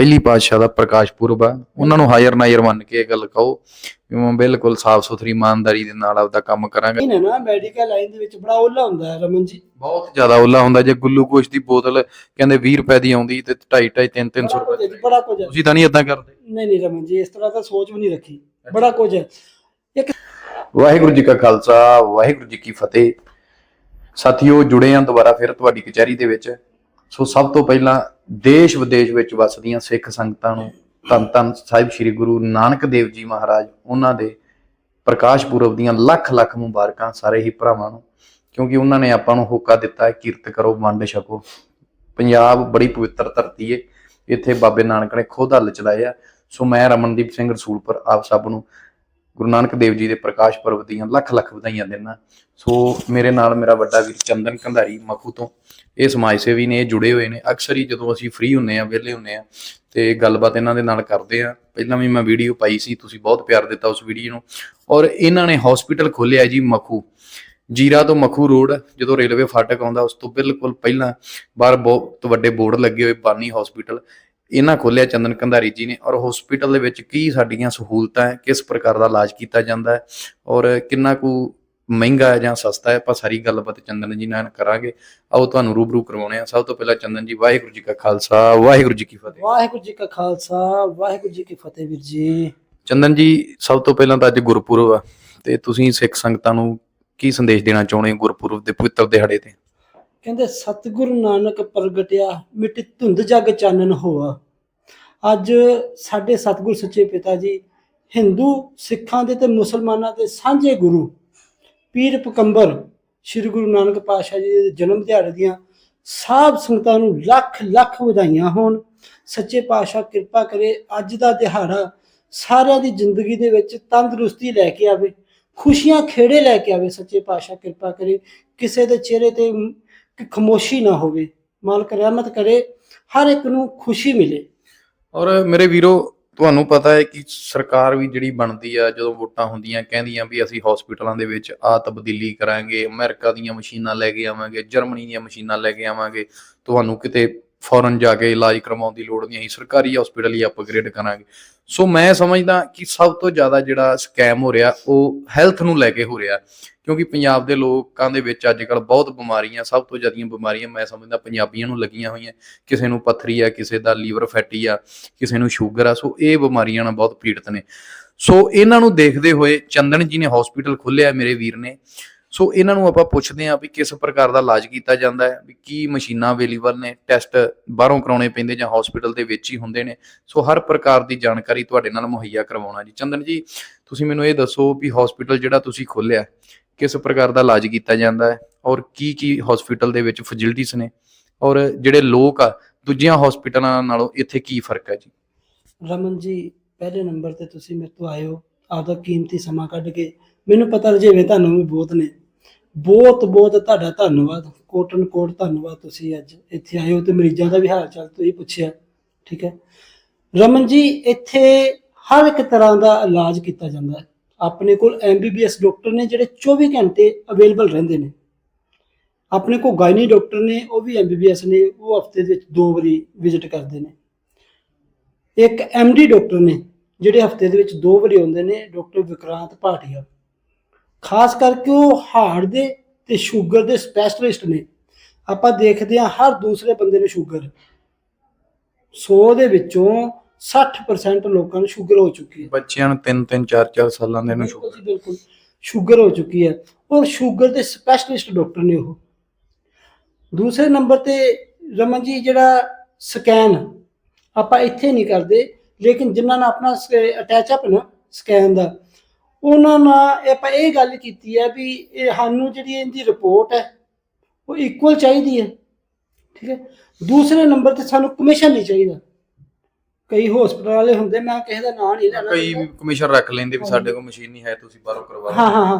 ਪਹਿਲੀ ਪਾਤਸ਼ਾਹ ਦਾ ਪ੍ਰਕਾਸ਼ ਪੁਰਬ ਆ। ਉਹਨਾਂ ਨੂੰ ਹਾਜ਼ਰ ਨਾਜ਼ਰ ਮੰਨ ਕੇ ਇਹ ਗੱਲ ਕਹੋ ਵੀ ਮੈਂ ਬਿਲਕੁਲ ਸਾਫ਼ ਸੁਥਰੀ ਇਮਾਨਦਾਰੀ ਦੇ ਨਾਲ ਆਪਦਾ ਕੰਮ ਕਰਾਂਗਾ। ਇਹ ਨਾ ਮੈਡੀਕਲ ਲਾਈਨ ਦੇ ਵਿੱਚ ਬੜਾ ਓਲਾ ਹੁੰਦਾ ਹੈ ਰਮਨ ਜੀ। ਬਹੁਤ ਜ਼ਿਆਦਾ ਉੱਲਾ ਹੁੰਦਾ। ਜੇ ਗਲੂਕੋਸ਼ ਦੀ ਬੋਤਲ ਕਹਿੰਦੇ 20 ਰੁਪਏ ਦੀ ਆਉਂਦੀ ਤੇ 2.5 2.5 3 300 ਬੜਾ ਕੁਝ ਰੁਪਏ ਬੜਾ ਕੁਝ ਹੈ। ਤੁਸੀਂ ਤਾਂ ਨਹੀਂ ਇਦਾਂ ਕਰਦੇ। ਨਹੀਂ ਨਹੀਂ ਰਮਨ ਜੀ ਇਸ ਤਰ੍ਹਾਂ ਤਾਂ ਸੋਚ ਵੀ ਨਹੀਂ ਰੱਖੀ। ਬੜਾ ਕੁਝ ਹੈ। ਇੱਕ ਵਾਹਿਗੁਰੂ ਜੀ ਕਾ ਖਾਲਸਾ ਵਾਹਿਗੁਰੂ ਜੀ ਕੀ ਫਤਿਹ। ਸਾਥੀਓ ਜੁੜੇ ਹਾਂ ਦੁਬਾਰਾ ਫਿਰ ਤੁਹਾਡੀ ਕਚਹਿਰੀ ਦੇ ਵਿੱਚ। ਸੋ ਸਭ ਤੋਂ ਪਹਿਲਾਂ ਦੇਸ਼ ਵਿਦੇਸ਼ ਵਿੱਚ ਵਸਦੀਆਂ ਸਿੱਖ ਸੰਗਤਾਂ ਨੂੰ ਧੰਨ ਧੰਨ ਸਾਹਿਬ ਸ੍ਰੀ ਗੁਰੂ ਨਾਨਕ ਦੇਵ ਜੀ ਮਹਾਰਾਜ, ਉਹਨਾਂ ਦੇ ਪ੍ਰਕਾਸ਼ ਪੁਰਬ ਦੀਆਂ ਲੱਖ ਲੱਖ ਮੁਬਾਰਕਾਂ ਸਾਰੇ ਹੀ ਭਰਾਵਾਂ ਨੂੰ, ਕਿਉਂਕਿ ਉਹਨਾਂ ਨੇ ਆਪਾਂ ਨੂੰ ਹੋਕਾ ਦਿੱਤਾ ਹੈ, ਕੀਰਤ ਕਰੋ, ਵੰਡ ਛਕੋ। ਪੰਜਾਬ ਬੜੀ ਪਵਿੱਤਰ ਧਰਤੀ ਏ, ਇੱਥੇ ਬਾਬੇ ਨਾਨਕ ਨੇ ਖੁਦ ਹੱਲ ਚਲਾਏ ਸੋ ਮੈਂ ਰਮਨਦੀਪ ਸਿੰਘ ਰਸੂਲਪੁਰ ਆਪ ਸਭ ਨੂੰ ਗੁਰੂ ਨਾਨਕ ਦੇਵ ਜੀ ਦੇ ਪ੍ਰਕਾਸ਼ ਪਰਬ ਦੀਆਂ ਲੱਖ ਲੱਖ ਵਧਾਈਆਂ ਦਿੰਦਾ। ਸੋ ਮੇਰੇ ਨਾਲ ਮੇਰਾ ਵੱਡਾ ਵੀਰ ਚੰਦਨ ਕੰਧਾਰੀ ਮਖੂ ਤੋਂ, ਇਹ ਸਮਾਜ ਸੇਵੀ ਨੇ, ਇਹ ਜੁੜੇ ਹੋਏ ਨੇ। ਅਕਸਰ ਹੀ ਜਦੋਂ ਅਸੀਂ ਫ੍ਰੀ ਹੁੰਨੇ ਆ ਵਿਹਲੇ ਹੁੰਨੇ ਆ ਤੇ ਗੱਲਬਾਤ ਇਹਨਾਂ ਦੇ ਨਾਲ ਕਰਦੇ ਆ ਪਹਿਲਾਂ ਵੀ ਮੈਂ ਵੀਡੀਓ ਪਾਈ ਸੀ, ਤੁਸੀਂ ਬਹੁਤ ਪਿਆਰ ਦਿੱਤਾ ਉਸ ਵੀਡੀਓ ਨੂੰ। ਔਰ ਇਹਨਾਂ ਨੇ ਹਸਪੀਟਲ ਖੋਲਿਆ ਜੀ ਮਖੂ। ਜੀਰਾ ਤੋਂ ਮਖੂ ਰੋਡ, ਜਦੋਂ ਰੇਲਵੇ ਫਾਟਕ ਆਉਂਦਾ, ਉਸ ਤੋਂ ਬਿਲਕੁਲ ਪਹਿਲਾਂ ਬਾਹਰ ਬਹੁਤ ਵੱਡੇ ਬੋਰਡ ਲੱਗੇ ਹੋਏ, ਬਾਨੀ ਹਸਪੀਟਲ ਇਹਨਾਂ ਖੋਲਿਆ ਚੰਦਨ ਕੰਧਾਰੀ ਜੀ ਨੇ ਔਰ ਹਸਪੀਟਲ ਦੇ ਵਿੱਚ ਕੀ ਸਾਡੀਆਂ ਸਹੂਲਤਾਂ ਹੈ ਕਿਸ ਪ੍ਰਕਾਰ ਦਾ ਇਲਾਜ ਕੀਤਾ ਜਾਂਦਾ ਹੈ ਔਰ ਕਿੰਨਾ ਕੁ ਮਹਿੰਗਾ ਹੈ ਜਾਂ ਸਸਤਾ ਹੈ ਆਪਾਂ ਸਾਰੀ ਗੱਲਬਾਤ ਚੰਦਨ ਜੀ ਨਾਲ ਕਰਾਂਗੇ। ਆਓ ਤੁਹਾਨੂੰ ਰੂਬਰੂ ਕਰਵਾਉਣੇ ਆ ਸਭ ਤੋਂ ਪਹਿਲਾਂ ਚੰਦਨ ਜੀ ਵਾਹਿਗੁਰੂ ਜੀ ਕਾ ਖਾਲਸਾ ਵਾਹਿਗੁਰੂ ਜੀ ਕੀ ਫਤਿਹ। ਵਾਹਿਗੁਰੂ ਜੀ ਕਾ ਖਾਲਸਾ ਵਾਹਿਗੁਰੂ ਜੀ ਕੀ ਫਤਿਹ ਵੀਰ ਜੀ। ਚੰਦਨ ਜੀ ਸਭ ਤੋਂ ਪਹਿਲਾਂ ਤਾਂ ਅੱਜ ਗੁਰਪੁਰਬ ਆ ਤੇ ਤੁਸੀਂ ਸਿੱਖ ਸੰਗਤਾਂ ਨੂੰ ਕੀ ਸੰਦੇਸ਼ ਦੇਣਾ ਚਾਹੁੰਦੇ ਹੋ ਗੁਰਪੁਰਬ ਦੇ ਪਵਿੱਤਰ ਦਿਹਾੜੇ ਤੇ? ਕਹਿੰਦੇ, ਸਤਿਗੁਰੂ ਨਾਨਕ ਪ੍ਰਗਟਿਆ, ਮਿੱਟੀ ਧੁੰਦ ਜਗ ਚਾਨਣ ਹੋਆ। ਅੱਜ ਸਾਡੇ ਸਤਿਗੁਰ ਸੱਚੇ ਪਿਤਾ ਜੀ, ਹਿੰਦੂ ਸਿੱਖਾਂ ਦੇ ਤੇ ਮੁਸਲਮਾਨਾਂ ਦੇ ਸਾਂਝੇ ਗੁਰੂ, ਪੀਰ ਪਕੰਬਰ ਸ੍ਰੀ ਗੁਰੂ ਨਾਨਕ ਪਾਤਸ਼ਾਹ ਜੀ ਦੇ ਜਨਮ ਦਿਹਾੜੇ ਦੀਆਂ ਸਭ ਸੰਗਤਾਂ ਨੂੰ ਲੱਖ ਲੱਖ ਵਧਾਈਆਂ ਹੋਣ। ਸੱਚੇ ਪਾਤਸ਼ਾਹ ਕਿਰਪਾ ਕਰੇ, ਅੱਜ ਦਾ ਦਿਹਾੜਾ ਸਾਰਿਆਂ ਦੀ ਜ਼ਿੰਦਗੀ ਦੇ ਵਿੱਚ ਤੰਦਰੁਸਤੀ ਲੈ ਕੇ ਆਵੇ, ਖੁਸ਼ੀਆਂ ਖੇੜੇ ਲੈ ਕੇ ਆਵੇ। ਸੱਚੇ ਪਾਤਸ਼ਾਹ ਕਿਰਪਾ ਕਰੇ, ਕਿਸੇ ਦੇ ਚਿਹਰੇ ਤੇ ਕਿ ਖਾਮੋਸ਼ੀ ਨਾ ਹੋਵੇ, ਮਾਲਕ ਰਹਿਮਤ ਕਰੇ, ਹਰ ਇੱਕ ਨੂੰ ਖੁਸ਼ੀ ਮਿਲੇ। ਔਰ ਮੇਰੇ ਵੀਰੋ, ਤੁਹਾਨੂੰ ਪਤਾ ਹੈ ਕਿ ਸਰਕਾਰ ਵੀ ਜਿਹੜੀ ਬਣਦੀ ਆ, ਜਦੋਂ ਵੋਟਾਂ ਹੁੰਦੀਆਂ, ਕਹਿੰਦੀਆਂ ਵੀ ਅਸੀਂ ਹਸਪੀਟਲਾਂ ਦੇ ਵਿੱਚ ਆ ਤਬਦੀਲੀ ਕਰਾਂਗੇ, ਅਮਰੀਕਾ ਦੀਆਂ ਮਸ਼ੀਨਾਂ ਲੈ ਕੇ ਆਵਾਂਗੇ, ਜਰਮਨੀ ਦੀਆਂ ਮਸ਼ੀਨਾਂ ਲੈ ਕੇ ਆਵਾਂਗੇ, ਤੁਹਾਨੂੰ ਕਿਤੇ ਫੌਰਨ ਜਾ ਕੇ ਇਲਾਜ ਕਰਵਾਉਣ ਦੀ ਲੋੜ ਨਹੀਂ, ਅਸੀਂ ਸਰਕਾਰੀ ਹਸਪੀਟਲ ਹੀ ਅਪਗ੍ਰੇਡ ਕਰਾਂਗੇ। ਸੋ ਮੈਂ ਸਮਝਦਾ ਕਿ ਸਭ ਤੋਂ ਜ਼ਿਆਦਾ ਜਿਹੜਾ ਸਕੈਮ ਹੋ ਰਿਹਾ, ਉਹ ਹੈਲਥ ਨੂੰ ਲੈ ਕੇ ਹੋ ਰਿਹਾ। ਕਿਉਂਕਿ ਪੰਜਾਬ ਦੇ ਲੋਕਾਂ ਦੇ ਵਿੱਚ ਅੱਜ ਕੱਲ ਬਹੁਤ ਬਿਮਾਰੀਆਂ, ਸਭ ਤੋਂ ਜ਼ਿਆਦੀਆਂ ਬਿਮਾਰੀਆਂ ਮੈਂ ਸਮਝਦਾ ਪੰਜਾਬੀਆਂ ਨੂੰ ਲੱਗੀਆਂ ਹੋਈਆਂ। ਕਿਸੇ ਨੂੰ ਪੱਥਰੀ ਆ, ਕਿਸੇ ਦਾ ਲੀਵਰ ਫੈਟੀ ਆ, ਕਿਸੇ ਨੂੰ ਸ਼ੂਗਰ ਆ, ਸੋ ਇਹ ਬਿਮਾਰੀਆਂ ਨਾਲ ਬਹੁਤ ਪੀੜਤ ਨੇ। ਸੋ ਇਹਨਾਂ ਨੂੰ ਦੇਖਦੇ ਹੋਏ ਚੰਦਨ ਜੀ ਨੇ ਹਸਪੀਟਲ ਖੋਲ੍ਹਿਆ ਮੇਰੇ ਵੀਰ ਨੇ। ਸੋ ਇਹਨਾਂ ਨੂੰ ਆਪਾਂ ਪੁੱਛਦੇ ਹਾਂ ਵੀ ਕਿਸ ਪ੍ਰਕਾਰ ਦਾ ਇਲਾਜ ਕੀਤਾ ਜਾਂਦਾ ਹੈ, ਵੀ ਕੀ ਮਸ਼ੀਨਾਂ ਅਵੇਲੇਬਲ ਨੇ ਟੈਸਟ ਬਾਹਰੋਂ ਕਰਾਉਣੇ ਪੈਂਦੇ ਜਾਂ ਹਸਪੀਟਲ ਦੇ ਵਿੱਚ ਹੀ ਹੁੰਦੇ ਨੇ। ਸੋ ਹਰ ਪ੍ਰਕਾਰ ਦੀ ਜਾਣਕਾਰੀ ਤੁਹਾਡੇ ਨਾਲ ਮੁਹੱਈਆ ਕਰਵਾਉਣਾ ਜੀ। ਚੰਦਨ ਜੀ, ਤੁਸੀਂ ਮੈਨੂੰ ਇਹ ਦੱਸੋ ਵੀ ਹਸਪੀਟਲ ਜਿਹੜਾ ਤੁਸੀਂ ਖੋਲਿਆ ਕਿਸ ਪ੍ਰਕਾਰ ਦਾ ਇਲਾਜ ਕੀਤਾ ਜਾਂਦਾ ਹੈ ਔਰ ਕੀ ਕੀ ਹਸਪੀਟਲ ਦੇ ਵਿੱਚ ਫੈਸਿਲਿਟੀਆਂ ਨੇ ਔਰ ਜਿਹੜੇ ਲੋਕ ਆ, ਦੂਜੀਆਂ ਹਸਪੀਟਲਾਂ ਨਾਲੋਂ ਇੱਥੇ ਕੀ ਫ਼ਰਕ ਹੈ ਜੀ? ਰਮਨ ਜੀ, ਪਹਿਲੇ ਨੰਬਰ ਤੇ ਤੁਸੀਂ ਮੇਰੇ ਤੋਂ ਆਏ ਹੋ, ਆਪਦਾ ਕੀਮਤੀ ਸਮਾਂ ਕੱਢ ਕੇ। ਮੈਨੂੰ ਪਤਾ ਰਜੇਵੇਂ ਤੁਹਾਨੂੰ ਵੀ ਬਹੁਤ ਨੇ। ਬਹੁਤ ਬਹੁਤ ਤੁਹਾਡਾ ਧੰਨਵਾਦ ਕੋਟਨ ਕੋਟ ਧੰਨਵਾਦ ਤੁਸੀਂ ਅੱਜ ਇੱਥੇ ਆਏ ਹੋ ਤੇ ਮਰੀਜ਼ਾਂ ਦਾ ਵੀ ਹਾਲ ਚਾਲ ਤੁਸੀਂ ਪੁੱਛਿਆ, ਠੀਕ ਹੈ। ਰਮਨ ਜੀ, ਇੱਥੇ ਹਰ ਇੱਕ ਤਰ੍ਹਾਂ ਦਾ ਇਲਾਜ ਕੀਤਾ ਜਾਂਦਾ ਹੈ। ਆਪਣੇ ਕੋਲ ਐਮਬੀਬੀਐਸ ਡਾਕਟਰ ਨੇ ਜਿਹੜੇ 24 ਘੰਟੇ ਅਵੇਲੇਬਲ ਰਹਿੰਦੇ ਨੇ। ਆਪਣੇ ਕੋਲ ਗਾਇਨੀ ਡਾਕਟਰ ਨੇ, ਉਹ ਵੀ ਐਮਬੀਬੀਐਸ ਨੇ, ਉਹ ਹਫ਼ਤੇ ਦੇ ਵਿੱਚ ਦੋ ਵਾਰੀ ਵਿਜ਼ਿਟ ਕਰਦੇ ਨੇ। ਇੱਕ ਐਮਡੀ ਡਾਕਟਰ ਨੇ, ਜਿਹੜੇ ਹਫ਼ਤੇ ਦੇ ਵਿੱਚ ਦੋ ਵਾਰੀ ਆਉਂਦੇ ਨੇ ਡਾਕਟਰ ਵਿਕਰਾਂਤ ਭਾਟੀਆ। ਖਾਸ ਕਰਕੇ ਉਹ ਹਾਰਟ ਦੇ ਤੇ ਸ਼ੂਗਰ ਦੇ ਸਪੈਸ਼ਲਿਸਟ ਨੇ। ਆਪਾਂ ਦੇਖਦੇ ਹਾਂ ਹਰ ਦੂਸਰੇ ਬੰਦੇ ਨੂੰ ਸ਼ੂਗਰ। 100 ਦੇ ਵਿੱਚੋਂ 60% ਲੋਕਾਂ ਨੂੰ ਸ਼ੂਗਰ ਹੋ ਚੁੱਕੀ ਹੈ। ਬੱਚਿਆਂ ਨੂੰ 3 3 4 4 ਸਾਲਾਂ ਦੇ ਨੂੰ ਜੀ, ਬਿਲਕੁਲ। ਸ਼ੂਗਰ ਹੋ ਚੁੱਕੀ ਹੈ। ਔਰ ਸ਼ੂਗਰ ਦੇ ਸਪੈਸ਼ਲਿਸਟ ਡਾਕਟਰ ਨੇ ਉਹ। ਦੂਸਰੇ ਨੰਬਰ ਤੇ ਰਮਨ ਜੀ ਜਿਹੜਾ ਸਕੈਨ ਆਪਾਂ ਇੱਥੇ ਨਹੀਂ ਕਰਦੇ ਲੇਕਿਨ ਜਿਨ੍ਹਾਂ ਨਾਲ ਆਪਣਾ ਅਟੈਚ ਅਪ ਨਾ ਸਕੈਨ ਦਾ ਉਹਨਾਂ ਨਾਲ ਇਹ ਆਪਾਂ ਇਹ ਗੱਲ ਕੀਤੀ ਹੈ ਵੀ ਇਹ ਸਾਨੂੰ ਜਿਹੜੀ ਇਹਦੀ ਰਿਪੋਰਟ ਹੈ ਉਹ ਇਕੁਅਲ ਚਾਹੀਦੀ ਹੈ ਠੀਕ ਹੈ? ਦੂਸਰੇ ਨੰਬਰ ਤੇ ਸਾਨੂੰ ਕਮਿਸ਼ਨ ਨਹੀਂ ਚਾਹੀਦਾ। ਕਈ ਹਸਪਤਾਲ ਵਾਲੇ ਹੁੰਦੇ ਮੈਂ ਕਿਸੇ ਦਾ ਨਾਂ ਨਹੀਂ ਲੈਣਾ ਕਈ ਕਮਿਸ਼ਨ ਰੱਖ ਲੈਂਦੇ ਵੀ ਸਾਡੇ ਕੋਲ ਮਸ਼ੀਨ ਨਹੀਂ ਹੈ ਤੁਸੀਂ ਬਾਹਰੋਂ ਕਰਵਾ ਹਾਂ ਹਾਂ ਹਾਂ।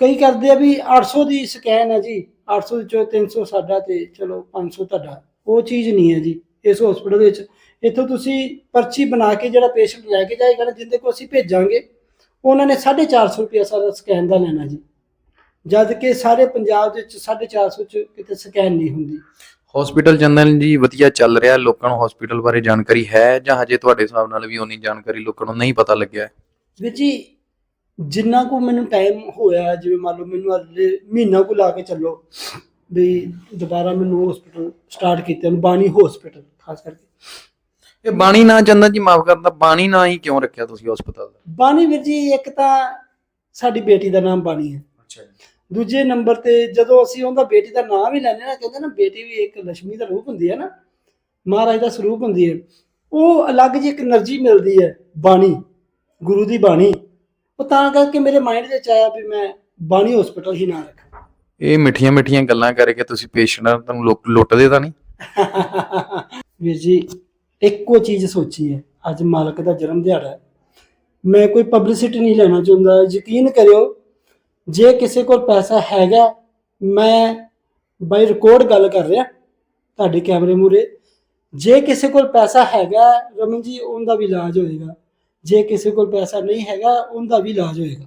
ਕਈ ਕਰਦੇ ਆ ਵੀ 800 ਦੀ ਸਕੈਨ ਹੈ ਜੀ 800 ਚੋਂ 300 ਸਾਡਾ ਤੇ ਚਲੋ 500 ਤੁਹਾਡਾ। ਉਹ ਚੀਜ਼ ਨਹੀਂ ਹੈ ਜੀ ਇਸ ਹਸਪੀਟਲ ਵਿੱਚ। ਇੱਥੋਂ ਤੁਸੀਂ ਪਰਚੀ ਬਣਾ ਕੇ ਜਿਹੜਾ ਪੇਸ਼ੈਂਟ ਲੈ ਕੇ ਜਾਏਗਾ ਨਾ ਜਿੰਦੇ ਕੋ ਅਸੀਂ ਭੇਜਾਂਗੇ ਉਹਨਾਂ ਨੇ 450 ਰੁਪਏ ਸਾਰਾ ਸਕੈਨ ਦਾ ਲੈਣਾ ਜੀ। ਜਦ ਕਿ ਸਾਰੇ ਪੰਜਾਬ ਦੇ ਵਿੱਚ 450 ਚ ਕਿਤੇ ਸਕੈਨ ਨਹੀਂ ਹੁੰਦੀ। ਹਸਪੀਟਲ ਚੰਦਨ ਜੀ ਵਧੀਆ ਚੱਲ ਰਿਹਾ। ਲੋਕਾਂ ਨੂੰ ਹਸਪੀਟਲ ਬਾਰੇ ਜਾਣਕਾਰੀ ਹੈ ਜਾਂ ਹਜੇ ਤੁਹਾਡੇ ਹਿਸਾਬ ਨਾਲ ਵੀ ਉਨੀ ਜਾਣਕਾਰੀ ਲੋਕਾਂ ਨੂੰ ਨਹੀਂ ਪਤਾ ਲੱਗਿਆ? ਹੈ? ਵੀਰ ਜੀ ਜਿੰਨਾ ਕੁ ਮੈਨੂੰ ਟਾਈਮ ਹੋਇਆ ਜਿਵੇਂ ਮੰਨ ਲਓ ਮੈਨੂੰ ਅੱਜ ਮਹੀਨਾ ਕੁ ਲਾ ਕੇ ਚੱਲੋ ਵੀ ਦੁਬਾਰਾ ਮੈਨੂੰ ਹਸਪੀਟਲ ਸਟਾਰਟ ਕੀਤਾ ਨੂੰ ਬਾਣੀ ਹਸਪੀਟਲ ਖਾਸ ਕਰਕੇ। ਇਹ ਬਾਣੀ ਨਾਂ ਚੰਦਨ ਜੀ ਮਾਫ ਕਰਦਾ ਬਾਣੀ ਨਾਂ ਹੀ ਕਿਉਂ ਰੱਖਿਆ ਤੁਸੀਂ ਹਸਪਤਾਲ ਦਾ? ਬਾਣੀ ਵੀਰ ਜੀ ਇੱਕ ਤਾਂ ਸਾਡੀ ਬੇਟੀ ਦਾ ਨਾਮ ਬਾਣੀ ਹੈ। ਦੂਜੇ ਨੰਬਰ ਤੇ ਜਦੋਂ ਅਸੀਂ ਉਹਦਾ ਬੇਟੀ ਦਾ ਨਾਮ ਹੀ ਲੈਨੇ ਨਾ ਕਹਿੰਦੇ ਨਾ ਬੇਟੀ ਵੀ ਇੱਕ ਲక్ష్ਮੀ ਦਾ ਰੂਪ ਹੁੰਦੀ ਹੈ ਨਾ ਮਹਾਰਾਜ ਦਾ ਸਰੂਪ ਹੁੰਦੀ ਹੈ। ਉਹ ਅਲੱਗ ਜਿਹੀ ਇੱਕ એનર્ਜੀ ਮਿਲਦੀ ਹੈ ਬਾਣੀ ਗੁਰੂ ਦੀ ਬਾਣੀ। ਉਹ ਤਾਂ ਕਰਕੇ ਮੇਰੇ ਮਾਈਂਡ ਦੇ ਚ ਆਇਆ ਵੀ ਮੈਂ ਬਾਣੀ ਹਸਪੀਟਲ ਹੀ ਨਾ ਰੱਖਾਂ। ਇਹ ਮਿੱਠੀਆਂ ਮਿੱਠੀਆਂ ਗੱਲਾਂ ਕਰਕੇ ਤੁਸੀਂ ਪੇਸ਼ੈਂਟਾਂ ਨੂੰ ਲੁੱਟਦੇ ਤਾਂ ਨਹੀਂ? ਵੀਰ ਜੀ ਇੱਕੋ ਚੀਜ਼ ਸੋਚੀ ਹੈ। ਅੱਜ ਮਾਲਕ ਦਾ ਜਨਮ ਦਿਹਾੜਾ ਹੈ। ਮੈਂ ਕੋਈ ਪਬਲਿਸਿਟੀ ਨਹੀਂ ਲੈਣਾ ਚਾਹੁੰਦਾ। ਯਕੀਨ ਕਰਿਓ, ਜੇ ਕਿਸੇ ਕੋਲ ਪੈਸਾ ਹੈਗਾ, ਮੈਂ ਬਾਈ ਰਿਕਾਰਡ ਗੱਲ ਕਰ ਰਿਹਾ। ਤੁਹਾਡੇ ਕੈਮਰੇ ਮੂਰੇ ਜੇ ਕਿਸੇ ਕੋਲ ਪੈਸਾ ਹੈਗਾ, ਰਮਨ ਜੀ, ਉਹਦਾ ਵੀ ਇਲਾਜ ਹੋਏਗਾ। ਜੇ ਕਿਸੇ ਕੋਲ ਪੈਸਾ ਨਹੀਂ ਹੈਗਾ, ਉਹਦਾ ਵੀ ਇਲਾਜ ਹੋਏਗਾ।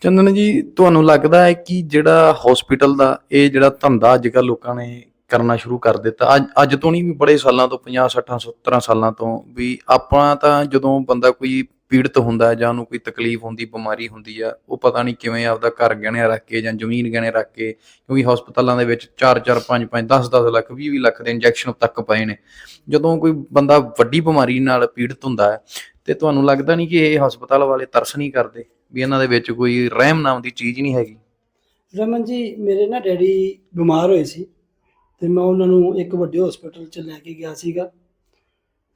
ਚੰਦਨ ਜੀ, ਤੁਹਾਨੂੰ ਲੱਗਦਾ ਹੈ ਕਿ ਜਿਹੜਾ ਹਸਪੀਟਲ ਦਾ, ਇਹ ਜਿਹੜਾ ਧੰਦਾ ਅੱਜ ਕੱਲ੍ਹ ਲੋਕਾਂ ਨੇ ਕਰਨਾ ਸ਼ੁਰੂ ਕਰ ਦਿੱਤਾ। ਅੱਜ ਅੱਜ ਤੋਂ ਨਹੀਂ ਵੀ ਬੜੇ ਸਾਲਾਂ ਤੋਂ 50 60 70 ਸਾਲਾਂ ਤੋਂ ਵੀ ਆਪਾਂ ਤਾਂ ਜਦੋਂ ਬੰਦਾ ਕੋਈ ਪੀੜਤ ਹੁੰਦਾ ਜਾਂ ਉਹਨੂੰ ਕੋਈ ਤਕਲੀਫ ਹੁੰਦੀ, ਬਿਮਾਰੀ ਹੁੰਦੀ ਆ, ਉਹ ਪਤਾ ਨਹੀਂ ਕਿਵੇਂ ਆਪਦਾ ਘਰ ਗਹਿਣਿਆ ਰੱਖ ਕੇ ਜਾਂ ਜ਼ਮੀਨ ਗਹਿਣੇ ਰੱਖ ਕੇ ਕਿਉਂਕਿ ਹਸਪਤਾਲਾਂ ਦੇ ਵਿੱਚ 4 4 5 5 10 10 ਲੱਖ 20 20 ਲੱਖ ਦੇ ਇੰਜੈਕਸ਼ਨ ਤੱਕ ਪਏ ਨੇ। ਜਦੋਂ ਕੋਈ ਬੰਦਾ ਵੱਡੀ ਬਿਮਾਰੀ ਨਾਲ ਪੀੜਤ ਹੁੰਦਾ ਹੈ, ਤੇ ਤੁਹਾਨੂੰ ਲੱਗਦਾ ਨਹੀਂ ਕਿ ਇਹ ਹਸਪਤਾਲ ਵਾਲੇ ਤਰਸ ਨਹੀਂ ਕਰਦੇ ਵੀ ਇਹਨਾਂ ਦੇ ਵਿੱਚ ਕੋਈ ਰਹਿਮ ਨਾਮ ਦੀ ਚੀਜ਼ ਨਹੀਂ ਹੈਗੀ? ਰਮਨ ਜੀ, ਮੇਰੇ ਨਾ ਡੈਡੀ ਬਿਮਾਰ ਹੋਏ ਸੀ। ਤੇ ਮੈਂ ਉਹਨਾਂ ਨੂੰ ਇੱਕ ਵੱਡੇ ਹਸਪੀਟਲ 'ਚ ਲੈ ਕੇ ਗਿਆ ਸੀਗਾ।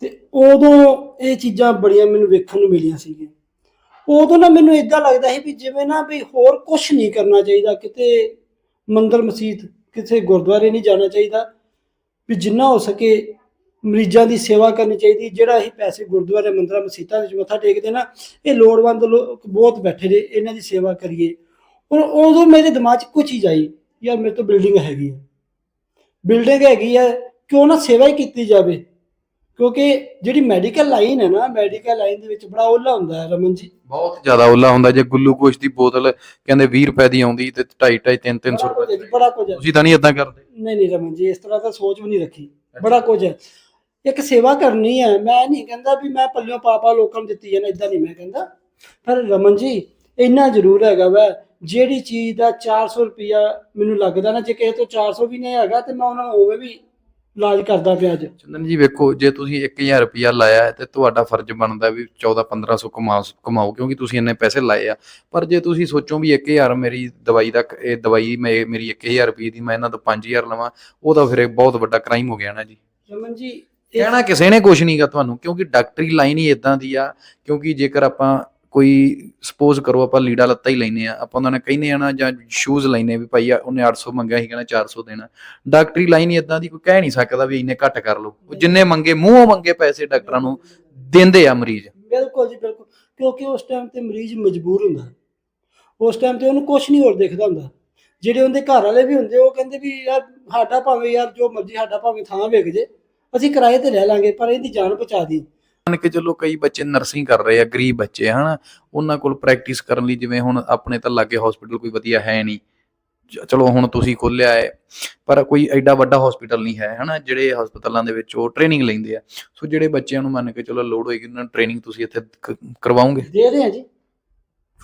ਤੇ ਉਦੋਂ ਇਹ ਚੀਜ਼ਾਂ ਬੜੀਆਂ ਮੈਨੂੰ ਵੇਖਣ ਨੂੰ ਮਿਲੀਆਂ ਸੀਗੀਆਂ। ਉਦੋਂ ਨਾ ਮੈਨੂੰ ਇਦਾਂ ਲੱਗਦਾ ਸੀ ਵੀ ਜਿਵੇਂ ਨਾ ਵੀ ਹੋਰ ਕੁਝ ਨਹੀਂ ਕਰਨਾ ਚਾਹੀਦਾ, ਕਿਤੇ ਮੰਦਰ ਮਸਜਿਦ ਕਿਸੇ ਗੁਰਦੁਆਰੇ ਨਹੀਂ ਜਾਣਾ ਚਾਹੀਦਾ, ਵੀ ਜਿੰਨਾ ਹੋ ਸਕੇ ਮਰੀਜ਼ਾਂ ਦੀ ਸੇਵਾ ਕਰਨੀ ਚਾਹੀਦੀ, ਜਿਹੜਾ ਅਸੀਂ ਪੈਸੇ ਗੁਰਦੁਆਰੇ ਮੰਦਰਾਂ ਮਸੀਤਾਂ ਵਿੱਚ ਮੱਥਾ ਟੇਕਦੇ ਨਾ, ਇਹ ਲੋੜਵੰਦ ਲੋਕ ਬਹੁਤ ਬੈਠੇ ਨੇ, ਇਹਨਾਂ ਦੀ ਸੇਵਾ ਕਰੀਏ। ਔਰ ਉਦੋਂ ਮੇਰੇ ਦਿਮਾਗ 'ਚ ਕੋਈ ਚੀਜ਼ ਆਈ, ਯਾਰ ਮੇਰੇ ਤੋਂ ਬਿਲਡਿੰਗ ਹੈਗੀ ਹੈ ਬਿਲਡਿੰਗ ਹੈਗੀ ਹੈ ਕਿਉਂ ਨਾ ਸੇਵਾ ਹੀ ਕੀਤੀ ਜਾਵੇ? ਕਿਉਂਕਿ ਜਿਹੜੀ ਮੈਡੀਕਲ ਲਾਈਨ ਹੈ ਨਾ ਮੈਡੀਕਲ ਲਾਈਨ ਦੇ ਵਿੱਚ ਬੜਾ ਓਲਾ ਹੁੰਦਾ ਹੈ ਰਮਨ ਜੀ। ਬਹੁਤ ਜ਼ਿਆਦਾ ਉੱਲਾ ਹੁੰਦਾ ਜੇ ਗਲੂਕੋਸ਼ ਦੀ ਬੋਤਲ ਕਹਿੰਦੇ 20 ਰੁਪਏ ਦੀ ਆਉਂਦੀ ਤੇ 2.5 2.5 3 300 ਬੜਾ ਕੁਝ ਰੁਪਏ ਦੀ ਬੜਾ ਕੁਝ ਹੈ। ਤੁਸੀਂ ਤਾਂ ਨਹੀਂ ਇਦਾਂ ਕਰਦੇ? ਨਹੀਂ ਨਹੀਂ ਰਮਨ ਜੀ ਇਸ ਤਰ੍ਹਾਂ ਤਾਂ ਸੋਚ ਵੀ ਨਹੀਂ ਰੱਖੀ। ਬੜਾ ਕੁਝ ਹੈ। ਇੱਕ ਸੇਵਾ ਕਰਨੀ ਹੈ ਮੈਂ ਨਹੀਂ ਕਹਿੰਦਾ ਵੀ ਮੈਂ ਪੱਲਿਓਂ ਪਾਪਾ ਲੋਕਾਂ ਨੂੰ ਦਿੱਤੀ ਹੈ ਨਾ ਇਦਾਂ ਨਹੀਂ ਮੈਂ ਕਹਿੰਦਾ। ਪਰ ਰਮਨ ਜੀ ਇੰਨਾ ਜ਼ਰੂਰ ਹੈਗਾ ਵਾ ਜਿਹੜੀ ਚੀਜ਼ ਦਾ 400 ਰੁਪਿਆ ਮੈਨੂੰ ਲੱਗਦਾ ਨਾ ਜੇ ਕਿਸੇ ਤੋਂ 400 ਵੀ ਨਹੀਂ ਹੈਗਾ ਤੇ ਮੈਂ ਉਹਨਾਂ ਨੂੰ ਉਵੇਂ ਵੀ ਇਲਾਜ ਕਰਦਾ ਪਿਆ ਅੱਜ। ਚੰਦਨ ਜੀ ਵੇਖੋ ਜੇ ਤੁਸੀਂ 1000 ਰੁਪਿਆ ਲਾਇਆ ਹੈ ਤੇ ਤੁਹਾਡਾ ਫਰਜ਼ ਬਣਦਾ ਵੀ 14 1500 ਕਮਾ ਕਮਾਓ ਕਿਉਂਕਿ ਤੁਸੀਂ ਇੰਨੇ ਪੈਸੇ ਲਾਏ ਆ। ਪਰ ਜੇ ਤੁਸੀਂ ਸੋਚੋ ਵੀ 1000 ਮੇਰੀ ਦਵਾਈ ਦਾ ਇਹ ਦਵਾਈ ਮੇ- ਮੇਰੀ 1000 ਰੁਪਏ ਦੀ ਮੈਂ ਇਹਨਾਂ ਤੋਂ 5000 ਲਵਾਂ ਉਹ ਤਾਂ ਫਿਰ ਇੱਕ ਬਹੁਤ ਵੱਡਾ ਕ੍ਰਾਈਮ ਹੋ ਗਿਆ ਨਾ ਜੀ। ਰਮਨ ਜੀ ਕਹਿਣਾ ਕਿਸੇ ਨੇ ਕੁਝ ਨਹੀਂਗਾ ਤੁਹਾਨੂੰ ਕਿਉਂਕਿ ਡਾਕਟਰੀ ਲਾਈਨ ਹੀ ਇਦਾਂ ਦੀ ਆ ਕਿਉਂਕਿ ਜੇਕਰ ਆਪਾਂ ਕੋਈ ਸਪੋਜ਼ ਕਰੋ ਆਪਾਂ ਲੀੜਾ ਲੱਤਾ ਹੀ ਲੈਨੇ ਆ ਆਪਾਂ ਉਹਨਾਂ ਨੇ ਕਹਿੰਦੇ ਆ ਨਾ ਜਾਂ ਸ਼ੂਜ਼ ਲੈਨੇ ਵੀ ਭਾਈ ਉਹਨੇ 800 ਮੰਗਿਆ ਸੀ ਕਹਿੰਦਾ 400 ਦੇਣਾ। ਡਾਕਟਰੀ ਲਾਈਨ ਹੀ ਇਦਾਂ ਦੀ ਕੋਈ ਕਹਿ ਨਹੀਂ ਸਕਦਾ ਵੀ ਇੰਨੇ ਘੱਟ ਕਰ ਲਓ। ਉਹ ਜਿੰਨੇ ਮੰਗੇ ਮੂੰਹੋਂ ਮੰਗੇ ਪੈਸੇ ਡਾਕਟਰਾਂ ਨੂੰ ਦਿੰਦੇ ਆ ਮਰੀਜ਼। ਬਿਲਕੁਲ ਜੀ ਬਿਲਕੁਲ। ਕਿਉਂਕਿ ਉਸ ਟਾਈਮ ਤੇ ਮਰੀਜ਼ ਮਜਬੂਰ ਹੁੰਦਾ। ਉਸ ਟਾਈਮ ਤੇ ਉਹਨੂੰ ਕੁਝ ਨਹੀਂ ਹੋਰ ਦਿਖਦਾ ਹੁੰਦਾ। ਜਿਹੜੇ ਉਹਦੇ ਘਰ ਵਾਲੇ ਵੀ ਹੁੰਦੇ ਉਹ ਕਹਿੰਦੇ ਵੀ ਯਾਰ ਸਾਡਾ ਭਾਵੇਂ ਯਾਰ ਜੋ ਮਰਜ਼ੀ ਸਾਡਾ ਭਾਵੇਂ ਥਾਂ ਵਿਕ ਜੇ ਅਸੀਂ ਕਿਰਾਏ ਤੇ ਰਹਿ ਲਾਂਗੇ ਪਰ ਇਹਦੀ ਜਾਨ ਬਚਾ ਦੀ। ਮੰਨ ਕੇ ਚਲੋ ਕਈ ਬੱਚੇ ਨਰਸਿੰਗ ਕਰ ਰਹੇ ਆ ਗਰੀਬ ਬੱਚੇ ਹਨਾ? ਉਹਨਾਂ ਕੋਲ ਪ੍ਰੈਕਟਿਸ ਕਰਨ ਲਈ ਜਿਵੇਂ ਹੁਣ ਆਪਣੇ ਤਾਂ ਲਾਗੇ ਹਸਪੀਟਲ ਕੋਈ ਵਧੀਆ ਹੈ ਨਹੀਂ। ਚਲੋ ਹੁਣ ਤੁਸੀਂ ਖੋਲਿਆ ਹੈ ਪਰ ਕੋਈ ਐਡਾ ਵੱਡਾ ਹਸਪੀਟਲ ਨਹੀਂ ਹੈ ਹਨਾ? ਜਿਹੜੇ ਹਸਪਤਾਲਾਂ ਦੇ ਵਿੱਚ ਉਹ ਟ੍ਰੇਨਿੰਗ ਲੈਂਦੇ ਆ। ਸੋ ਜਿਹੜੇ ਬੱਚਿਆਂ ਨੂੰ ਮੰਨ ਕੇ ਚਲੋ ਲੋੜ ਹੋਏਗੀ ਉਹਨਾਂ ਨੂੰ ਟ੍ਰੇਨਿੰਗ ਤੁਸੀਂ ਇੱਥੇ ਕ- ਕਰਵਾਓਗੇ? ਦੇ ਰਹੇ ਹਾਂ ਜੀ।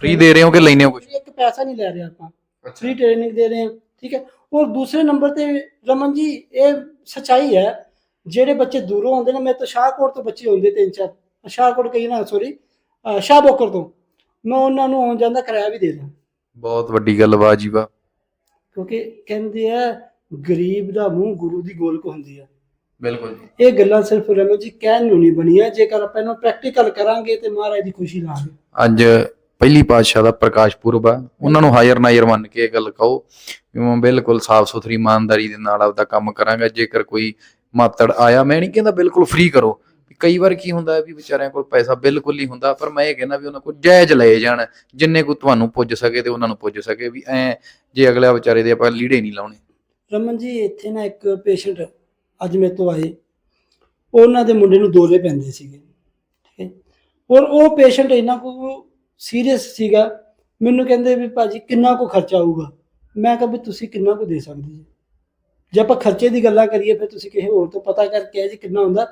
ਫ੍ਰੀ ਦੇ ਰਹੇ ਹੋ ਕਿ ਲੈਨੇ ਹੋ ਕੁਝ ਇੱਕ ਪੈਸਾ ਨਹੀਂ ਲੈ ਰਹੇ ਆਪਾਂ। ਫ੍ਰੀ ਟ੍ਰੇਨਿੰਗ ਦੇ ਰਹੇ ਹਾਂ ਠੀਕ ਹੈ? ਔਰ ਦੂਸਰੇ ਨੰਬਰ ਤੇ ਰਮਨ ਜੀ ਇਹ ਸਚਾਈ ਹੈ ਜਿਹੜੇ ਬੱਚੇ ਦੂਰੋਂ ਆਉਂਦੇ ਨੇ ਮੇਰੇ ਤੋਂ ਸ਼ਾਹਕੋਟ ਤੋਂ ਬੱਚੇ ਹੁੰਦੇ ਤਿੰਨ ਚਾਰ। ਸ਼ਾਹਕੋਟ ਕਹੀ ਨਾ ਸੌਰੀ ਸ਼ਾਹਬੋਕਰ ਤੋਂ। ਮੈਂ ਉਹਨਾਂ ਨੂੰ ਆਉਣ ਜਾਂਦਾ ਕਿਰਾਇਆ ਵੀ ਦੇ ਰਿਹਾ ਬਹੁਤ ਵੱਡੀ ਗੱਲ ਵਾ ਜੀ ਵਾ। ਕਿਉਂਕਿ ਕਹਿੰਦੇ ਆ ਗਰੀਬ ਦਾ ਮੂੰਹ ਗੁਰੂ ਦੀ ਗੋਲਕ ਹੁੰਦੀ ਆ। ਬਿਲਕੁਲ ਜੀ। ਇਹ ਗੱਲਾਂ ਸਿਰਫ ਰਮਨ ਜੀ ਕਹਿਣ ਨੂੰ ਨਹੀਂ ਬਣੀਆਂ। ਜੇਕਰ ਆਪਾਂ ਇਹਨੂੰ ਪ੍ਰੈਕਟੀਕਲ ਕਰਾਂਗੇ ਤੇ ਮਹਾਰਾਜ ਦੀ ਖੁਸ਼ੀ ਲਾਂਗੇ। ਅੱਜ ਪਹਿਲੀ ਪਾਤਸ਼ਾਹ ਦਾ ਪ੍ਰਕਾਸ਼ ਪੁਰਬ ਆ। ਉਹਨਾਂ ਨੂੰ ਹਾਜ਼ਰ ਨਾਜ਼ਰ ਮੰਨ ਕੇ ਇਹ ਗੱਲ ਕਹੋ ਵੀ ਮੈਂ ਬਿਲਕੁਲ ਸਾਫ਼ ਸੁਥਰੀ ਇਮਾਨਦਾਰੀ ਦੇ ਨਾਲ ਆਪਦਾ ਕੰਮ ਕਰਾਂਗਾ। ਜੇਕਰ ਕੋਈ ਮਾਤੜ ਆਇਆ, ਮੈਂ ਨਹੀਂ ਕਹਿੰਦਾ ਬਿਲਕੁਲ ਫ੍ਰੀ ਕਰੋ। ਕਈ ਵਾਰ ਕੀ ਹੁੰਦਾ ਵੀ ਵਿਚਾਰਿਆਂ ਕੋਲ ਪੈਸਾ ਬਿਲਕੁਲ ਨਹੀਂ ਹੁੰਦਾ, ਪਰ ਮੈਂ ਇਹ ਕਹਿੰਦਾ ਵੀ ਉਹਨਾਂ ਕੋਲ ਜਾਇਜ਼ ਲਏ ਜਾਣ, ਜਿੰਨੇ ਕੋ ਤੁਹਾਨੂੰ ਪੁੱਜ ਸਕੇ ਤੇ ਉਹਨਾਂ ਨੂੰ ਪੁੱਜ ਸਕੇ ਵੀ ਐ ਜੇ ਅਗਲਾ ਵਿਚਾਰੇ ਦੇ ਆਪਾਂ ਲੀੜੇ ਨਹੀਂ ਲਾਉਣੇ। ਰਮਨ ਜੀ, ਇੱਥੇ ਨਾ ਇੱਕ ਪੇਸ਼ੈਂਟ ਅੱਜ ਮੇਰੇ ਤੋਂ ਆਏ। ਉਹਨਾਂ ਦੇ ਮੁੰਡੇ ਨੂੰ ਦੋਲੇ ਪੈਂਦੇ ਸੀਗੇ, ਠੀਕ ਹੈ। ਔਰ ਉਹ ਪੇਸ਼ੈਂਟ ਇੰਨਾ ਕੁ ਸੀਰੀਅਸ ਸੀਗਾ, ਮੈਨੂੰ ਕਹਿੰਦੇ ਵੀ ਭਾਜੀ ਕਿੰਨਾ ਕੁ ਖਰਚਾ ਆਊਗਾ? ਮੈਂ ਕਿਹਾ ਵੀ ਤੁਸੀਂ ਕਿੰਨਾ ਕੁ ਦੇ ਸਕਦੇ ਜੀ? ਜੇ ਆਪਾਂ ਖਰਚੇ ਦੀ ਗੱਲਾਂ ਕਰੀਏ ਫਿਰ ਤੁਸੀਂ ਕਿਸੇ ਹੋਰ ਤੋਂ ਪਤਾ ਕਰਕੇ ਆ ਜੀ ਕਿੰਨਾ ਹੁੰਦਾ।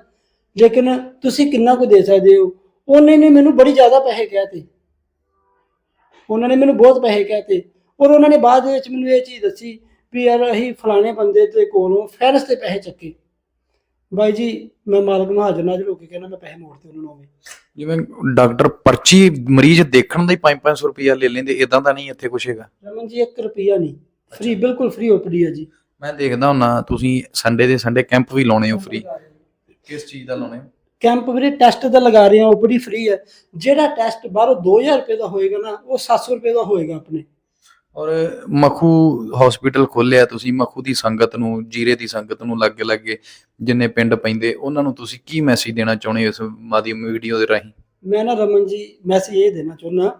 ਲੇਕਿਨ ਤੁਸੀਂ ਕਿੰਨਾ ਕੁ ਦੇ ਸਕਦੇ ਹੋ? ਉਹਨੇ ਨੇ ਮੈਨੂੰ ਬੜੀ ਜ਼ਿਆਦਾ ਪੈਸੇ ਕਿਹਾ ਤੇ ਉਹਨਾਂ ਨੇ ਮੈਨੂੰ ਬਹੁਤ ਪੈਸੇ ਕਿਹਾ ਤੇ ਔਰ ਉਹਨਾਂ ਨੇ ਬਾਅਦ ਦੇ ਵਿੱਚ ਮੈਨੂੰ ਇਹ ਚੀਜ਼ ਦੱਸੀ ਵੀ ਯਾਰ ਅਸੀਂ ਫਲਾਣੇ ਬੰਦੇ ਦੇ ਕੋਲੋਂ ਫੈਰਸ ਤੇ ਪੈਸੇ ਚੱਕੇ। ਬਾਈ ਜੀ ਮੈਂ ਮਾਲਕ ਨੂੰ ਹਾਜ਼ਰ ਨਾਜ਼ਰ ਹੋ ਕੇ ਕਹਿੰਦਾ ਮੈਂ ਪੈਸੇ ਮੋੜਤੇ ਉਹਨਾਂ ਨੂੰ। ਜਿਵੇਂ ਡਾਕਟਰ ਪਰਚੀ ਮਰੀਜ਼ ਦੇਖਣ ਦਾ ਹੀ 5-500 ਰੁਪਇਆ ਲੈ ਲੈਂਦੇ ਇਦਾਂ ਤਾਂ ਨਹੀਂ ਇੱਥੇ ਕੁਛ ਹੈਗਾ। ਰਮਨ ਜੀ 1 ਰੁਪਿਆ ਨਹੀਂ। ਫ੍ਰੀ ਬਿਲਕੁਲ ਫ੍ਰੀ ਓਪੀਡੀ ਹੈ ਜੀ। ਮੈਂ ਦੇਖਦਾ ਹੁੰਨਾ ਤੁਸੀਂ ਸੰਡੇ ਦੇ ਸੰਡੇ ਕੈਂਪ ਵੀ ਲਾਉਣੇ ਹੋ ਫ੍ਰੀ ਕਿਸ ਚੀਜ਼ ਦਾ ਲਾਉਣੇ ਹੋ? ਕੈਂਪ ਵੀਰੇ ਟੈਸਟ ਦਾ ਲਗਾ ਰਹੇ ਆ ਓਪੀਡੀ ਫ੍ਰੀ ਹੈ। ਜਿਹੜਾ ਟੈਸਟ ਬਾਹਰੋਂ 2000 ਰੁਪਏ ਦਾ ਹੋਏਗਾ ਨਾ ਉਹ 700 ਰੁਪਏ ਦਾ ਹੋਏਗਾ ਆਪਣੇ। ਔਰ ਮਖੂ ਹਸਪੀਟਲ ਖੋਲਿਆ ਤੁਸੀਂ ਮਖੂ ਦੀ ਸੰਗਤ ਨੂੰ ਜੀਰੇ ਦੀ ਸੰਗਤ ਨੂੰ ਲੱਗੇ ਲੱਗੇ ਜਿੰਨੇ ਪਿੰਡ ਪੈਂਦੇ ਉਹਨਾਂ ਨੂੰ ਤੁਸੀਂ ਕੀ ਮੈਸੇਜ ਦੇਣਾ ਚਾਹੁੰਦੇ ਹੋ ਇਸ ਮਾਧਿਅਮ ਵੀਡੀਓ ਦੇ ਰਾਹੀਂ? ਮੈਂ ਨਾ ਰਮਨ ਜੀ ਮੈਸੇਜ ਇਹ ਦੇਣਾ ਚਾਹੁੰਦਾ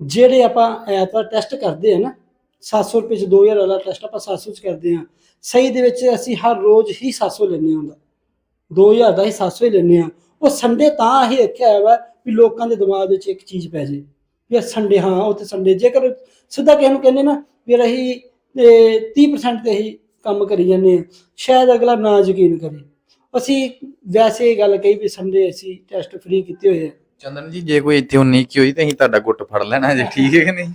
ਜਿਹੜੇ ਆਪਾਂ ਐਤਵਾਰ ਟੈਸਟ ਕਰਦੇ ਆ ਨਾ 700 ਰੁਪਏ ਚ 2000 ਵਾਲਾ ਟੈਸਟ ਆਪਾਂ 700 ਚ ਕਰਦੇ ਆ ਸਹੀ ਦੇ ਵਿੱਚ ਅਸੀਂ ਹਰ ਰੋਜ਼ ਹੀ 700 ਲੈਂਦੇ ਹੁੰਦਾ 2000 ਦਾ ਹੀ 700 ਹੀ ਲੈਂਦੇ ਆ ਉਹ ਸੰਡੇ ਤਾਂ ਹੀ ਰੱਖਿਆ ਹੋਇਆ ਵਾ ਵੀ ਲੋਕਾਂ ਦੇ ਦਿਮਾਗ ਵਿੱਚ ਇੱਕ ਚੀਜ਼ ਪੈ ਜੇ। ਵੀ ਸੰਡੇ ਹਾਂ, ਉਹ ਤੇ ਸੰਡੇ ਜੇਕਰ ਸਿੱਧਾ ਕਿਸੇ ਨੂੰ ਕਹਿੰਦੇ ਨਾ ਵੀ ਅਸੀਂ ਇਹ 30% ਤੇ ਹੀ ਕੰਮ ਕਰੀ ਜਾਂਦੇ ਆ ਸ਼ਾਇਦ ਅਗਲਾ ਨਾ ਯਕੀਨ ਕਰੇ। ਅਸੀਂ ਵੈਸੇ ਇਹ ਗੱਲ ਕਹੀ ਵੀ ਸੰਡੇ ਅਸੀਂ ਟੈਸਟ ਫ੍ਰੀ ਕੀਤੇ ਹੋਏ ਆ। ਚੰਦਨ ਜੀ, ਜੇ ਕੋਈ ਇੱਥੇ ਉਨੀ ਕੀ ਹੋਈ ਤੇ ਅਸੀਂ ਤੁਹਾਡਾ ਗੁੱਟ ਫੜ ਲੈਣਾ ਜੇ, ਠੀਕ ਹੈ ਕਿ ਨਹੀਂ?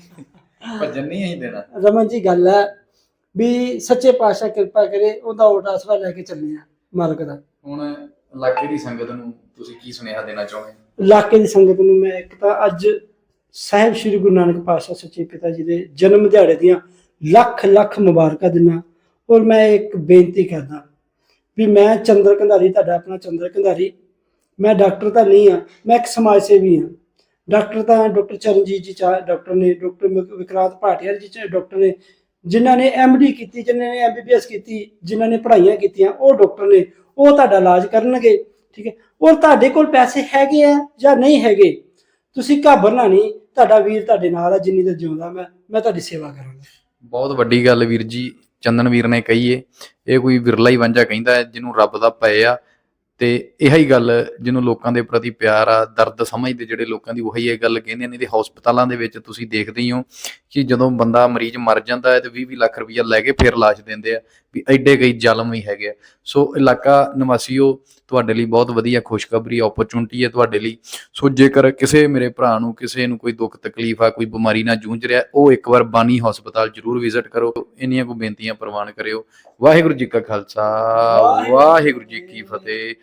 ਭੱਜਣ ਨਹੀਂ ਅਸੀਂ ਦੇਣਾ। ਰਮਨ ਜੀ ਗੱਲ ਹੈ ਵੀ ਸੱਚੇ ਪਾਤਸ਼ਾਹ ਕਿਰਪਾ ਕਰੇ ਉਹਦਾ ਓਟ ਆਸਰਾ ਲੈ ਕੇ ਚੱਲੇ ਆ ਮਾਲਕ ਦਾ। ਹੁਣ ਇਲਾਕੇ ਦੀ ਸੰਗਤ ਨੂੰ ਤੁਸੀਂ ਕੀ ਸੁਨੇਹਾ ਦੇਣਾ ਚਾਹੁੰਦੇ ਇਲਾਕੇ ਦੀ ਸੰਗਤ ਨੂੰ ਮੈਂ ਇੱਕ ਤਾਂ ਅੱਜ ਸਾਹਿਬ ਸ੍ਰੀ ਗੁਰੂ ਨਾਨਕ ਪਾਤਸ਼ਾਹ ਸੱਚੇ ਪਿਤਾ ਜੀ ਦੇ ਜਨਮ ਦਿਹਾੜੇ ਦੀਆਂ ਲੱਖ ਲੱਖ ਮੁਬਾਰਕਾਂ ਦਿੰਦਾ ਔਰ ਮੈਂ ਇੱਕ ਬੇਨਤੀ ਕਰਦਾ ਵੀ ਮੈਂ ਚੰਦਰ ਕੰਧਾਰੀ ਤੁਹਾਡਾ ਆਪਣਾ ਚੰਦਰ ਕੰਧਾਰੀ ਮੈਂ ਡਾਕਟਰ ਤਾਂ ਨਹੀਂ ਆ ਮੈਂ ਇੱਕ ਸਮਾਜ ਸੇਵੀ ਹਾਂ। ਡਾਕਟਰ ਤਾਂ ਡਾਕਟਰ ਚਰਨਜੀਤ ਜੀ ਚਾ ਡਾਕਟਰ ਨੇ, ਡਾਕਟਰ ਵਿਕਰਾਂਤ ਭਾਟੀਆ ਜੀ ਚ ਡਾਕਟਰ ਨੇ, ਜਿਨ੍ਹਾਂ ਨੇ ਡੀ ਕੀਤੀ, ਜਿਨ੍ਹਾਂ ਨੇ ਐਮਬੀਬੀਐਸ ਕੀਤੀ, ਜਿਨ੍ਹਾਂ ਨੇ ਪੜ੍ਹਾਈਆਂ ਕੀਤੀਆਂ, ਉਹ ਡਾਕਟਰ ਨੇ, ਉਹ ਤੁਹਾਡਾ ਇਲਾਜ ਕਰਨਗੇ, ਠੀਕ ਹੈ? ਔਰ ਤੁਹਾਡੇ ਕੋਲ ਪੈਸੇ ਹੈਗੇ ਆ ਜਾਂ ਨਹੀਂ ਹੈਗੇ? ਤੁਸੀਂ ਘਾਬਰਨਾ ਨਹੀਂ, ਤੁਹਾਡਾ ਵੀਰ ਤੁਹਾਡੇ ਨਾਲ ਆ, ਜਿੰਨੀ ਦੇਰ ਜਿਉਂਦਾ ਮੈਂ ਮੈਂ ਤੁਹਾਡੀ ਸੇਵਾ ਕਰਾਂਗਾ। ਬਹੁਤ ਵੱਡੀ ਗੱਲ ਵੀਰ ਜੀ, ਚੰਦਨ ਵੀਰ ਨੇ ਕਹੀ ਏ, ਇਹ ਕੋਈ ਵਿਰਲਾ ਹੀ ਵਾਂਝਾ ਕਹਿੰਦਾ ਹੈ, ਜਿਹਨੂੰ ਰੱਬ ਦਾ ਪਏ ਆ ਤੇ ਇਹੀ ਗੱਲ ਜਿਹਨੂੰ ਲੋਕਾਂ ਦੇ ਪ੍ਰਤੀ ਪਿਆਰ ਆ, ਦਰਦ ਸਮਝਦੇ ਜਿਹੜੇ ਲੋਕਾਂ ਦੀ ਉਹੀ ਇਹ ਗੱਲ ਕਹਿੰਦੇ ਨੇ ਤੇ ਹਸਪਤਾਲਾਂ ਦੇ ਵਿੱਚ ਤੁਸੀਂ ਦੇਖਦੇ ਹੀ ਹੋ ਕਿ ਜਦੋਂ ਬੰਦਾ ਮਰੀਜ਼ ਮਰ ਜਾਂਦਾ ਹੈ ਤੇ 20 20 ਲੱਖ ਰੁਪਈਆ ਲੈ ਕੇ ਫਿਰ ਲਾਸ਼ ਦਿੰਦੇ ਆ। ਵੀ ਐਡੇ ਕਈ ਜ਼ਾਲਮ ਵੀ ਹੈਗੇ ਆ। ਸੋ ਇਲਾਕਾ ਨਿਵਾਸੀਓ ਤੁਹਾਡੇ ਲਈ ਬਹੁਤ ਵਧੀਆ ਖੁਸ਼ਖਬਰੀ ਓਪਰਚੁਨਿਟੀ ਹੈ ਤੁਹਾਡੇ ਲਈ। ਸੋ ਜੇਕਰ ਕਿਸੇ ਮੇਰੇ ਭਰਾ ਨੂੰ ਕਿਸੇ ਨੂੰ ਕੋਈ ਦੁੱਖ ਤਕਲੀਫ ਆ ਕੋਈ ਬਿਮਾਰੀ ਨਾਲ ਜੂਝ ਰਿਹਾ ਉਹ ਇੱਕ ਵਾਰ ਬਾਨੀ ਹਸਪਤਾਲ ਜ਼ਰੂਰ ਵਿਜ਼ਿਟ ਕਰੋ। ਇੰਨੀਆਂ ਕੋ ਬੇਨਤੀਆਂ ਪ੍ਰਵਾਨ ਕਰਿਓ। ਵਾਹਿਗੁਰੂ ਜੀ ਕਾ ਖਾਲਸਾ ਵਾਹਿਗੁਰੂ ਜੀ ਕੀ ਫਤਿਹ।